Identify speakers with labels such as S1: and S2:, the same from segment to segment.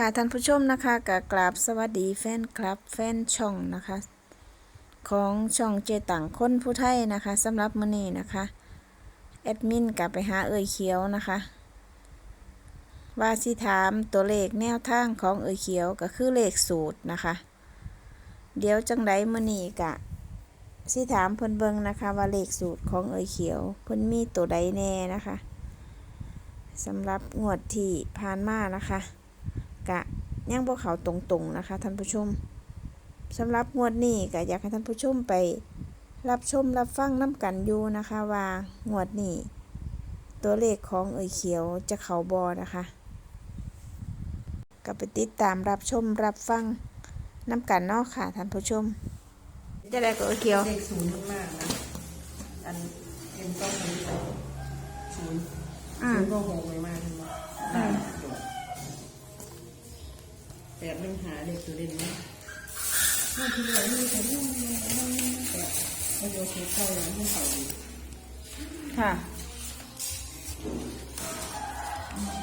S1: ค่ะท่านผู้ชมนะคะกกราบสวัสดีแฟนคลับแฟนช่องนะคะ ของช่องเจตังคนผู้ไทยนะคะสำหรับมื้อนี้นะคะแอดมินกลับไปหาเอ่ยเขียวนะคะว่าสิถามตัวเลขแนวทางของเอ่ยเขียวก็คือเลขสูตรนะคะ เดี๋ยวจังไดมื้อนี้กะสิถามเพิ่นเบิ่งนะคะว่าเลขสูตรของเอ่ยเขียวเพิ่นมีตัวใดแน่นะคะสำหรับงวดที่ผ่านมานะคะ กะยังบ่เขาตรงๆนะคะท่านผู้ชมสำหรับงวดนี้ก็อยากให้ท่านผู้ชมไปรับชมรับฟังน้ำกันอยู่นะคะว่างวดนี้ตัวเลขของเอ่ยเขียวจะเขาบอนะคะก็ไปติดตามรับชมรับฟังน้ำกันนาะค่ะท่านผู้ชมจะได้กับเอ่ยเขียว
S2: เลขศูนย์มากๆนะอันเอ็นต้องเป็นศูนย์ศูนย์ก็โหงเลยมากเลยนะ ดมันหาเด็กตัวเด่นนะบางทีเราไม่มีใครยุ่งเลยแต่เขาโยนเข้าแล้วไม่เขาดี
S1: ค่ะ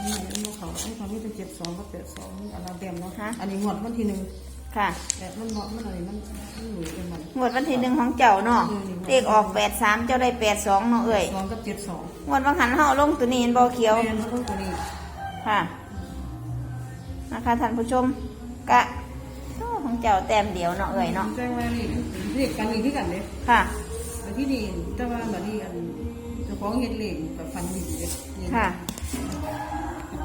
S2: นี่มันเขาให้เขาไม่เป็นเจ็ดสองก็แปดสองอันละเต็มเนาะ
S1: ฮะ
S2: อันนี้หมดวันที่หนึ่ง
S1: ค่ะ
S2: แต่มันเหมาะมันอะไรมันมันหลุยกันมัน
S1: งวดวันที่หนึ่งของเจ้าเนาะ
S2: อืม
S1: เลขออกแปดสามเจ้าได้แปดสองเนาะเอ่ย
S2: สองกับเจ็ดสอง
S1: งวดบางหันเฮาลงตัวนี้เห็นบอเขียว
S2: แม่นเขาต้องตัวนี้
S1: ค่ะนะคะท่านผู้ชม กะโอ้ของเจ้าแต้มเดียวเนาะเอ่ยเนาะ
S2: แจ้งว่านี่เรียกกันอีกที่กันเลย
S1: ค่ะ
S2: อันที่นี่แต่ว่าแบบนี้อันเจ้าของเฮ็ดเหล็กกับฟันดีเลยนี่
S1: ค่ะ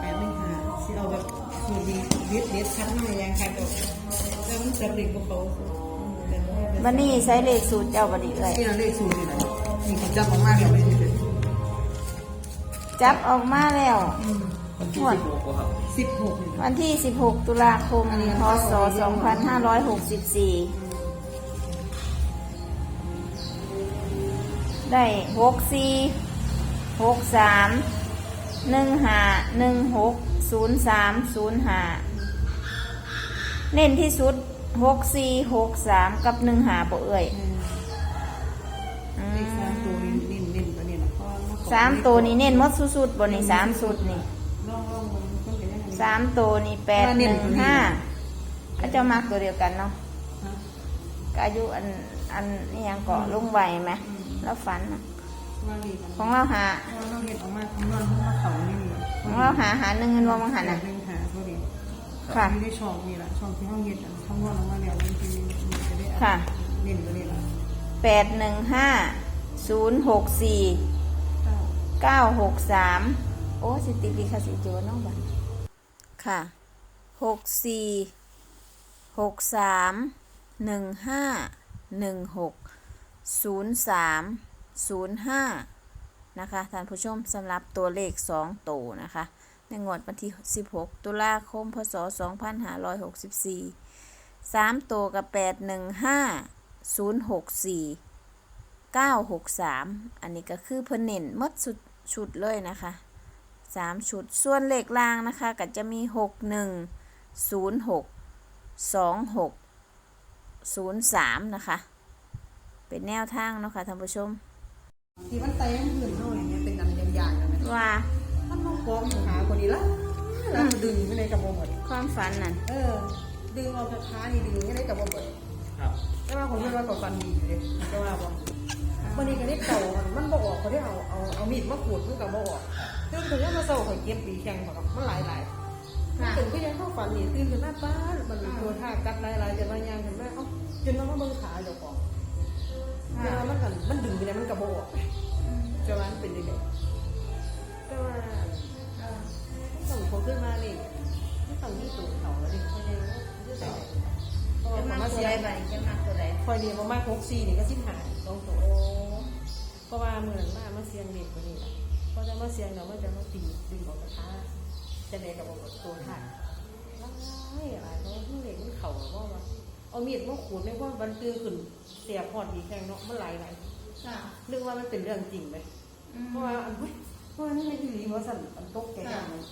S2: แปดไม่หาสิเอาแบบสูตรดีเด็ดเด็ดคัดมาอย่างใครก็แต่มันจับเหล็กกับเขาแต่ว่า
S1: วันนี้ใช้เลขสูตรเจ้าบัดนี้เอ่ย
S2: ที่เราเลขสูตรนี่แหละนี่เขาจับออกมาแล้วไม่ได้เลย
S1: จับออกมาแล้ว งวด
S2: สิบหกนี่
S1: วันที่ 16 ตุลาคม พศ 2564 ได้หกสี่หกสามหนึ่งห้าหนึ่งหกศูนย์สามศูนย์ห้าเน้นที่สุดหกสี่หกสามกับหนึ่งหาบ่เอ่ยอื
S2: เลขสามตัว
S1: ม
S2: นี่นิ่นๆตัวนี้นะเพราะว่า
S1: สามตัวนี้เน้นหมดสุดๆบนนี่สามสุดนี่
S2: ลองลองมันก็เป็นยังไง
S1: สามตัวนี่แปดหนึ่งห้าก็จะมาตัวเดียวกันเนาะ
S2: ฮะ
S1: ก็อายุอันอันนี่ยังเกาะลุงไหวไหมแล้วฝันน่ะ
S2: ว่าดีกัน
S1: ของเราหา
S2: ว่าเราเห็นออกมาคำนวณว่าเขานี่
S1: ของเราหาหาหนึ่งเงินวางมังหัน
S2: หา
S1: อะ
S2: หนึ่งหาตัวเดี
S1: ค่ะ
S2: ไม่ได้ช่องนี่แหละช่องที่ห้องเย็นอันคำนวณออกมาแล้วมันจะจะได้
S1: ค่ะ
S2: เน้นตัวนี้ละ
S1: แปดหนึ่งห้าศูนย์หกสี่
S2: เก้า
S1: เก้าหกสาม อ้สิติลิคาสิโจน้องบันค่ะหกสี่หกสามหนึ่งห้าหนึ่งหกศูนย์สามศูนย์ห้านะคะท่านผู้ชมสำหรับตัวเลขสองตัวนะคะ ในงวดวันที่16ตุลาคมพศ2564 3ตัวกับ815 064 963 อันนี้ก็คือเพิ่นเน้นมดสุดชุดเลยนะคะ 3 ชุด ส่วนเลขล่างนะคะก็จะมี 61 06 26 03 นะคะ เป็นแนวทางเนาะค่ะท่านผู้ชม
S2: ที่มันเต้นขึ้นเท่าอย่างเงี้ยเป็นอันใหญ่ๆนะ
S1: ว่า
S2: มันมองกองหาคนนี้ละแล้วดึงไปในกระบอกหมด
S1: ความฝันนั่น
S2: เออ ดึงออกจากขานี่ดึงให้ได้กระบอกหมด
S3: ครับ
S2: แต่ว่าผมคิดว่ากับฟันดีอยู่เลยแต่ว่าบอกวันนี้ก็ได้เก่ามันมันบอกออกเขาได้เอาเอาเอามีดมาขูดมันกับบอกออก ตื่นถึงว่ามาเศร้าข่อยเก็บปีแข็งของมันหลายหลายตื่นก็ยังเข้าฝันนี่ตื่นขึ้นหน้าป้ามันตัวท่ากัดหลายหลายจนว่ายางขึ้นมาเอ้าจนว่ามันเบิ่งขาเจ้าของจนว่ามันกันมันดึงไปเลยมันกระบอกออกจนว่ามันเป็นยังไงแต่ว่าต้องเขาขึ้นมานี่ไม่ต้องยี่ตัวเขาแล้วดิเขาเนี่ยเยอะไปเพราะว่าเขามาเสีย
S1: จะมาตัวใด
S2: คอยเรียนมามากหกสี่นี่ก็สิ้นหายสองตัวเพราะว่าเหมือนมามาเสียงเด็กกว่านี้แหละเพราะจะมาเสียงเนาะมันจะมาตีดึงออกกระทะจะเด็กกับตัวถ่ายไม่อะไรเพราะว่าเด็กมันเข่าเพราะว่าเอามีดมาขูดในว่าบันตื้อขึ้นเสียพอดดีแข่งเนาะมันไหลไหล
S1: ค่ะ
S2: นึกว่ามันเป็นเรื่องจริงไหมเพราะว่าอันเฮ้ยเพราะว่านี่ไม่ดีว่าสั่นอันตกแก่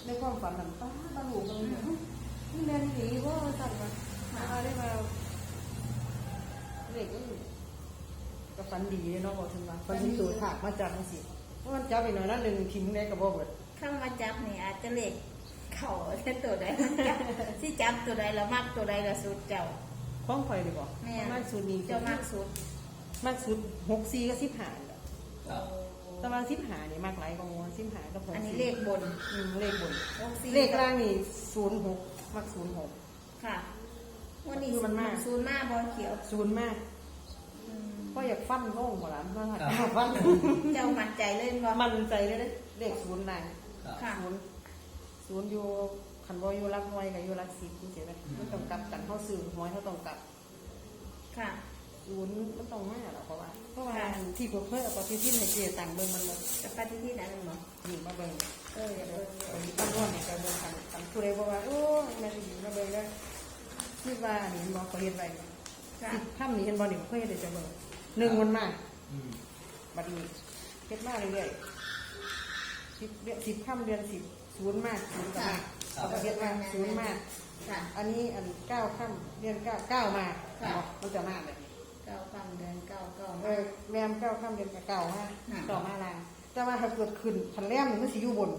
S2: ในความฝันมันป้าบ้าหูมันนี่แม่นดีว่าสั่นมาเอาได้มาเด็กก็ก็ฟันดีเลยเนาะบอกถึงว่าฟันที่ตัวถากมาจากมันสิเพราะ มันจับไปหน่อยนั่นหนึ่งทิ้งได้กับบ่เบิด
S1: เข้ามาจับนี่อาจจะเล็กเข่าแค่ตัวใดมันจับ
S4: ที่จับตัวใดแล้วมักตัวใดละสุดเจ้า
S2: คล้องคอยดีบ่
S4: แม่
S2: มากสุดนี้
S4: เจ้ามักสุด
S2: มากสุดหกสี่ก็สิบห้าแหละ
S3: ครับ
S2: แต่ว่าสิบห้านี่มากหลายกว่างูสิบห้าก็พอ
S4: อั
S2: อั
S4: นนี้เลขบน
S2: อืมเลขบน
S4: หกสี่
S2: เลขล่างนี่ศูนย์หกมากศูนย์หก
S4: ค่ะวันนี้
S2: คือมันมาก
S4: ศูนย์มากบอเขียว
S2: ศูนย์มาก
S4: อืม
S2: ก็อยากฟันโล่งกว่าหลานมาก
S3: ครับ
S2: ฟัน
S4: เจ้ามั่นใจเล่นบ่
S2: มันใจเลยเด้เลขศูนย์นาย
S3: ครับ
S4: ค่ะ
S2: ศูนย์ศูนย์อยู่ขันบอยู่รักน้อยกับอยู่รักสิบคุณเสียไหมมันต้องกลับกันเข้าสื่อหวยเขาต้องกลับ
S4: ค่ะ
S2: ศูนย์มันต้องมากหรอกเพราะว่าเพราะว่าที่ผมเพิ่มปฏิทินให้เจต่างเบิ่งมันเลย
S4: จะปฏิทินอันนั้นบ่
S2: นี่มาเบิ่ง
S4: เอออย่าเบิ่ง
S2: อันนี้ตั้งว่าเนี่ยการเบิ่งทางทางผู้ใดบอกว่าโอ้ยแม่ดีมาเบิ่งแล้วคิดว่านี่บอกเขาเฮ็ดไร
S4: ค่ะ
S2: สิบค่ำนี่เห็นบ่นี่เพิ่นเฮ็ดได้จังเบิ่ง หนึ่งวันมา
S3: อืม
S2: บัดนี้เฮ็ดมาเรื่อยๆสิบเดือนสิบค่ำเดือนสิบศูนย์มากศูนย์ก็มาเขาก็เฮ็ดมาศูนย์มาก
S4: ค่ะ
S2: อันนี้อันเก้าค่ำเดือนเก้าเก้ามา
S4: ค่ะ
S2: เนาะมันจะมาเลย
S4: เก้าคำเดือนเก้าเก้า
S2: เออแรมเก้าค่ำเดือนเก้ามา
S4: ค่ะ
S2: ต่อมาลางแต่ว่าถ้าเกิดขึ้นคันแรมนี่มันสิอยู่บน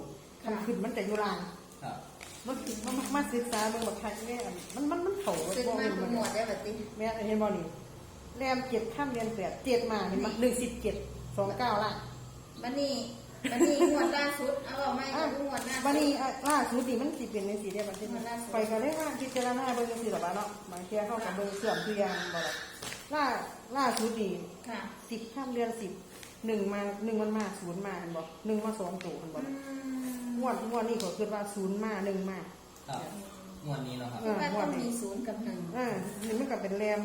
S2: คัน
S4: ค่ะ
S2: ขึ้นมันจะอยู่ล่าง
S3: ครับ
S2: มันมันมันมาศึกษาเบิ่งบักคักแม่อันมันมันมันเข้า
S4: ขึ้น
S2: บ่
S4: มา
S2: แม่น
S4: โปร
S2: มัน
S4: โมทได้แบบนี้
S2: แม่เห็นบ่นี่ แรมเจ็ดค่ำเดือนแปดเจ็ดมาเห็นมั้ยหนึ่งสิบเจ็ดสองเก้าล่าง
S4: บันนี้บันนี้งวดล่าสุดเอาเอาไม่เอางวดหน้า
S2: วันนี้อะล่าสุดนี่มันสิเป็นในสีเดียวกันใช่ไหม
S4: มันล่าสุด
S2: ไปก็ได้ว่าพิจารณาเบิ่งจังซี่หรอบ้าเนาะบางเที่ยเข้ากับเบิ่งเสื่อมคือยังบ่ล่ะล่าล่าสุดนี่
S4: ค่ะ
S2: สิบข้ามเดือนสิบหนึ่งมาหนึ่งมันมาศูนย์มาเห็นบ่หนึ่งมาสองตัวเห็นบ่
S4: อืม
S2: งวดงวดนี้ก็คือว่าศูนย์มาหนึ่งมา
S3: ครับ งวดนี้เนาะครับ
S4: คิดว่าต้องมีศูนย์กับหนึ่ง
S2: อ่านี่มันก็เป็นแรม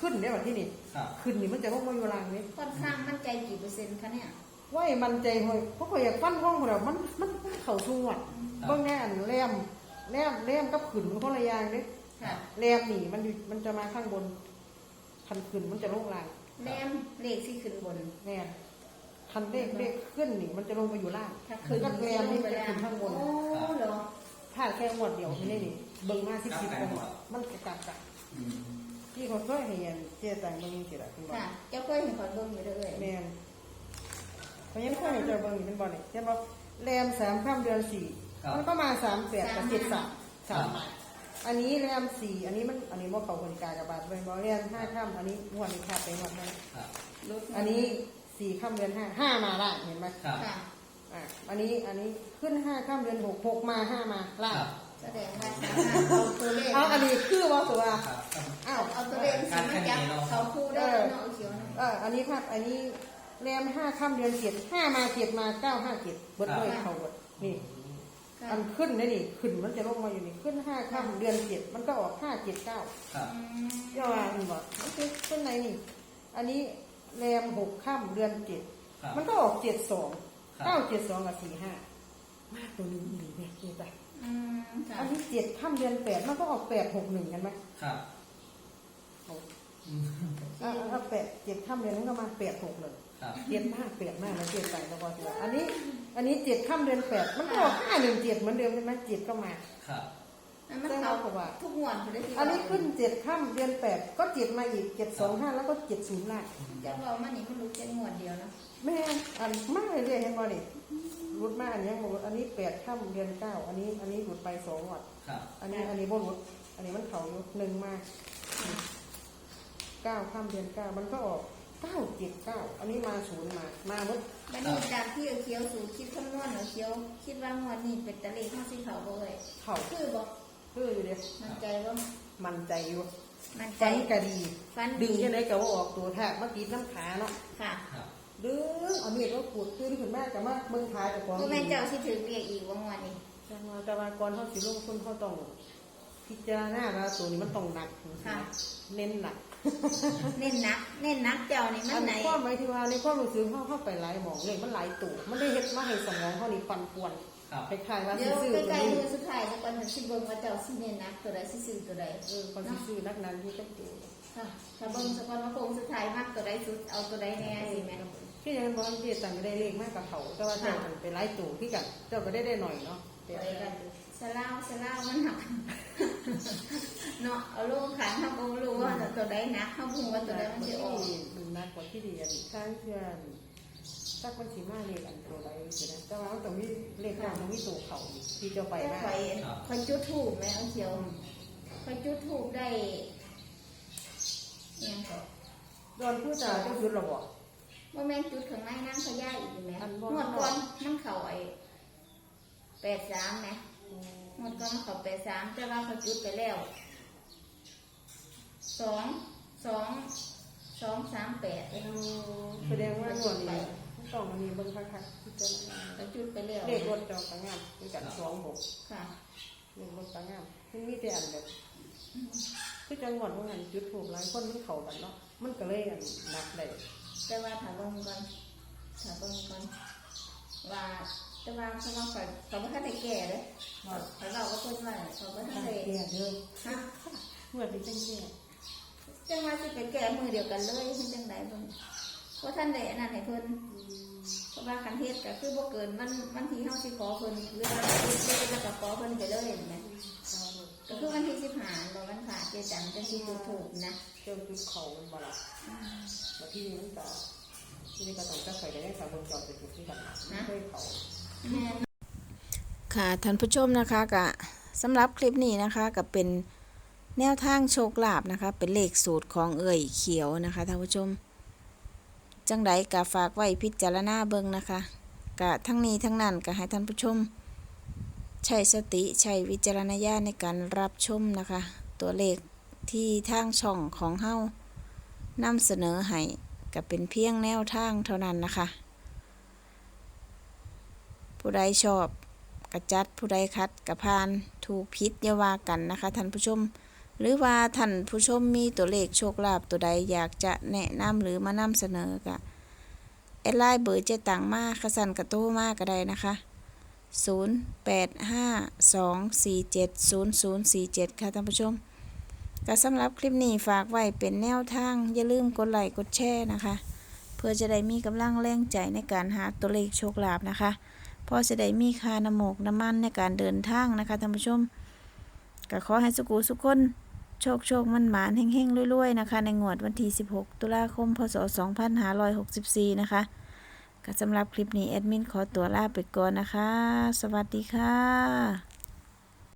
S2: ขึ้นได้แบบที่นี่
S3: ครับ
S2: ขึ้นนี่มันจะลงมาอยู่ล่างนี่
S4: ค่อนข้างมั่นใจกี่เปอร์เซ็นต์คะเนี่ย
S2: ว่าไอ้มันใจหอยเพราะข่อยอยากฟันห้องของเรามันมันมันเข่าสวดเบิ่งแน่อันแรมแรมแรมกับขึ้นมันคนละอย่างเด้
S4: ค่ะ
S2: แรมนี่มันอยู่มันจะมาข้างบนคันขึ้นมันจะลงล่าง
S4: แรมเลขที่ขึ้นบน
S2: แน่คันเลขเลขขึ้นนี่ มันจะลงไปอยู่ล่าง
S4: ถ้าขึ้น
S2: ก็แรมนี่จะขึ้นข้างบน
S4: โอ้เหรอ
S2: ถ้าแค่งวดเดียวไม่ได้นี่ เบิ่งมาสิบสิบคนมันกระจับกัน
S3: อืม
S2: ที่เขาเคยให้เห็นเจ๊ต่างเบิ่งสิล่ะคุณบอก
S4: ค่ะเจ้าก็เห็นขอนเบิ่งอยู่เรื่อย
S2: แม่นเพราะยังเคยเห็นเจ้าเบิ่งอยู่เป็นบ่นี่เห็นบ่แรมสามข้ามเดือนสี่มันก็มาสามแปดกับเจ็ดสามสามอันนี้แรมสี่อันนี้มันอันนี้ว่าเขาคนกายกับบาทเป็นบ่แรมห้าข้ามอันนี้งวดนี้ขาดไปงวดนั้น
S3: ครับ
S4: ๆรถ
S2: อันนี้สี่ข้ามเดือนห้าห้ามาล่างเห็นไหม
S3: ครับ
S4: ค่ะ
S2: อะอันนี้อันนี้ขึ้นห้าข้ามเดือนหกหกมาห้ามาล่าง
S3: ครับ
S4: แสดงว่าสามารถเอาตัวเลข
S2: เอาอันนี้คือว่าตัว
S3: ครับ
S2: อ้าว
S4: เอาตัวเลขสิมาจับเขาคู่ได้เนาะเอาเขียวเนาะ
S2: เอออันนี้ครับ อันนี้แรมห้าค่ำเดือนเจ็ดห้ามาเจ็ดมาเก้าห้าเจ็ดเบิดเลยเขาเบิดนี่
S4: ค่ะ
S2: อันขึ้นนี่นี่ขึ้นมันจะลงมาอยู่นี่ขึ้นห้าค่ำเดือนเจ็ดมันก็ออกห้าเจ็ดเก้า
S3: ครับ
S4: อืม
S2: ย่ออันบอกมันคือขึ้นไหนนี่ อันนี้แรมหกค่ำเดือนเจ็ด
S3: ครับ
S2: มันก็ออกเจ็ดสอง
S3: ครับ
S2: เก้าเจ็ดสองกับสี่ห้า มากตัวนี้ดีไหมเจ๊ไป
S4: อืมค่ะ
S2: อันนี้เจ็ดค่ำเดือนแปดมันก็ออกแปดหกหนึ่งกันไหม
S3: ครับ
S2: เอา
S3: อืม
S2: เอาเอาแปดเจ็ดค่ำเดือนนั้นก็มาแปดหกหนึ่ง
S3: ครับ
S2: เจ็ดมากเปลี่ยนมากแล้วเจ็ดใส่แล้วก็เจ็ดอันนี้ อันนี้เจ็ดค่ำเดือนแปดมันก็ออกห้าหนึ่งเจ็ดเหมือนเดิมใช่ไหมเจ็ดก็มา
S3: ครับ
S4: อันมันเขาทุกงวดเลยที่
S2: อันนี้ขึ้นเจ็ดค่ำเดือนแปดก็เจ็ดมาอีกเจ็ดสองห้าแล้วก็เจ็ดศูนย์ล่าง
S4: จะบอกมานี่มันรู้แค่งวดเดียวเนาะ
S2: แม่อันมากเลยเรียเห็นบ่นี่รุดมาอันนี้ยังบ่รุดอันนี้แปดค่ำเดือนเก้าอันนี้อันนี้รุดไปสองวัด
S3: ครับ
S2: อันนี้อันนี้บ่รุดอันนี้มันเขาอยู่หนึ่งมาเก้าค่ำเดือนเก้ามันก็ออกเก้าเจ็ดเก้าอันนี้มาศูนย์มามาหมด
S4: บันนี้จากที่เอาเขียวสู่คิดคำนวณเอาเขียวคิดว่างวดนี้เป็นตะเลขห้าสิเขาบ่เลย
S2: เขา
S4: คือบอก
S2: คืออยู่เด้
S4: มั่นใจว่า
S2: มันใจอยู่
S4: มั่นใจ
S2: ฟันกะดี
S4: ฟัน
S2: ดึ
S4: ดี
S2: งยังไงก็ว่าออกตัวแทกเมื่อกี้น้ำขาเนาะ
S4: ค่ะ
S3: ครับ
S2: ดึงเอามีดว่าขูดขึ้นขึ้นแม่กับมาเบิ่งขาเจากของ
S4: ก็แม่นเจ้าสิถือเรียกอีกว่างวดนี้
S2: แต่ว่าแต่ว่าก่อนเขาสิลงทุนเขาต้องพิจารณาว่าตัวนี้มันต้องหนัก
S4: ค่ะ
S2: เน้นหนัก
S4: เน้นนักเน้นนักเจ้านี่มั
S2: อั
S4: น
S2: น
S4: ไหน
S2: ความหมายที่ว่าในความรู้สึกเขาเข้าไปหลายหมองเลยมันหลายตัวมันได้เฮ็ดมาให้สมองเขานี่ปั่นป่วน
S3: ครับ
S2: คล้ายๆว่า
S4: เดี๋
S2: สิ
S4: ยว
S2: ซื้อ
S4: ใก
S2: ตัว
S4: ล้ๆ
S2: นี้
S4: มือสุดท้ายจะก่อนสิเบิ่งว่าเจ้าสิเน้นนักตัวใดสิซื้อตัวใด
S2: เออคนสิซื้อนักนั้นที่ต้องตัว
S4: ค่ะถ้าเบิ่งสักวันว่าโคงสุดท้ายมากตัวใดสุดเอาตัวใดแน่สิแม่
S2: ที่ยังบอกที่ต่างก็ได้เลขมากกับเขาแต่ว่าเจ้ามันไปหลายตัวที่กันเจ้าก็ได้ได้หน่อยเนาะ
S4: ไปกันสลาวสลาวมันหนักเนาะเอาลูกขันเขาก็บ่รู้ว่าตัวใดหนักเขาพูดว่าตัวใดมันจะออก
S2: มันหนักกว่าที่เรียนข้างเพื่อน สักมันสิมาเลขอันตัวใดสินะแต่ว่ามันต้องมีเลขกลางมันมีตัวเขาอีกที่เจะไป
S4: ไป
S2: มา
S4: ไปคอยจุดถูกไหมเอาเขียวคอยจุดถูกได้ยังก็
S2: โดนผู้จ่าเจ้ายุดเราบอก
S4: ว่าแม่นจุดข้างในนั่งพญาอีกไหม
S2: อันบ่
S4: งวดก่อนมันเข่าไอ้แปดสามไหมงวดก่อนมันเข่าแปดสามแต่ว่าเขาจุดไปแล้วสองสองสองสามแปด
S2: เออแสดงว่าหน่วยนี้ ต้องมันมีเบิ้งคักๆที่จะมา
S4: เขาจุดไปแล้ว
S2: เลขรถเจ้าต่างงามคือกันสองหก
S4: ค่ะ
S2: เลขรถต่างงามมันมีแต่อันแบบคือจังหวัดว่าหันจุดถูกหลายคนมันเข้ากันเนาะมันก็เลยอันนับได้
S4: แต่ว่าถ้าเบิ่งก่อนถ้าเบิ่งก่อนว่าแต่ว่าเขาว่าเขาเขาไม่ทันได้แก่เลยเขาเราก็เพิ่นว่าเขาไม่ทัน
S2: ใช่
S4: ได้
S2: แก่เด้อ
S4: ฮะ
S2: เมื่อที่จังแก่
S4: จังว่าสิไปแก่มือเดียวกันเลยเพิ่นจังไดเพิ่นเพราะท่านได้อันนั้นให้เพิ่นเพราะว่าคันเฮ็ดก็คือบ่เกินวันวันที่เฮาสิขอเพิ่นหรือว่าเฮ็ดเลยแล้วก็ขอเพิ่นไปเลยเห็นไหมก็คือวันที่15บ่วันพระเจจันทร์จังสิจุดถูกนะ
S2: เจ้าจุดเขามันบ่ละแล้วที่นี่มันก็ที่นี่ก็ต้องจะใส่ได้สาวบนจอดไปจุดที่กันไม่เคยเขา
S4: แม่น
S1: ค่ะท่านผู้ชมนะคะกะสำหรับคลิปนี้นะคะก็เป็นแนวทางโชคลาภนะคะ เป็นเลขสูตรของเอ่ยเขียวนะคะท่านผู้ชม จังไดกะฝากไว้พิจารณาเบิ่งนะคะกะทั้งนี้ทั้งนั้นก็ให้ท่านผู้ชม ใช้สติใช้วิจารณญาณในการรับชมนะคะ ตัวเลขที่ทางช่องของเฮานำเสนอให้ก็เป็นเพียงแนวทางเท่านั้นนะคะ ผู้ใดชอบกระจัดผู้ใดคัดกระพานถูกพิษยาวากันนะคะท่านผู้ชม หรือว่าท่านผู้ชมมีตัวเลขโชคลาภตัวใดอยากจะแนะนำหรือมานำเสนอกะแอดไลน์เบอร์เจตังมาขสันกระโตมาก็ได้นะคะ 0852470047 ค่ะท่านผู้ชมก็สำหรับคลิปนี้ฝากไว้เป็นแนวทาง อย่าลืมกดไลค์กดแชร์นะคะ เพื่อจะได้มีกำลังแรงใจในการหาตัวเลขโชคลาภนะคะพอจะได้มีค่าน้ำหมกน้ำมันในการเดินทางนะคะท่านผู้ชมก็ขอให้สุกูสุกคน โชคโชคมันหมานเฮงเฮงรวยๆนะคะ ในงวดวันที่ 16 ตุลาคม พศ 2564 นะคะก็สำหรับคลิปนี้แอดมินขอตัวลาไปก่อนนะคะ สวัสดีค่ะ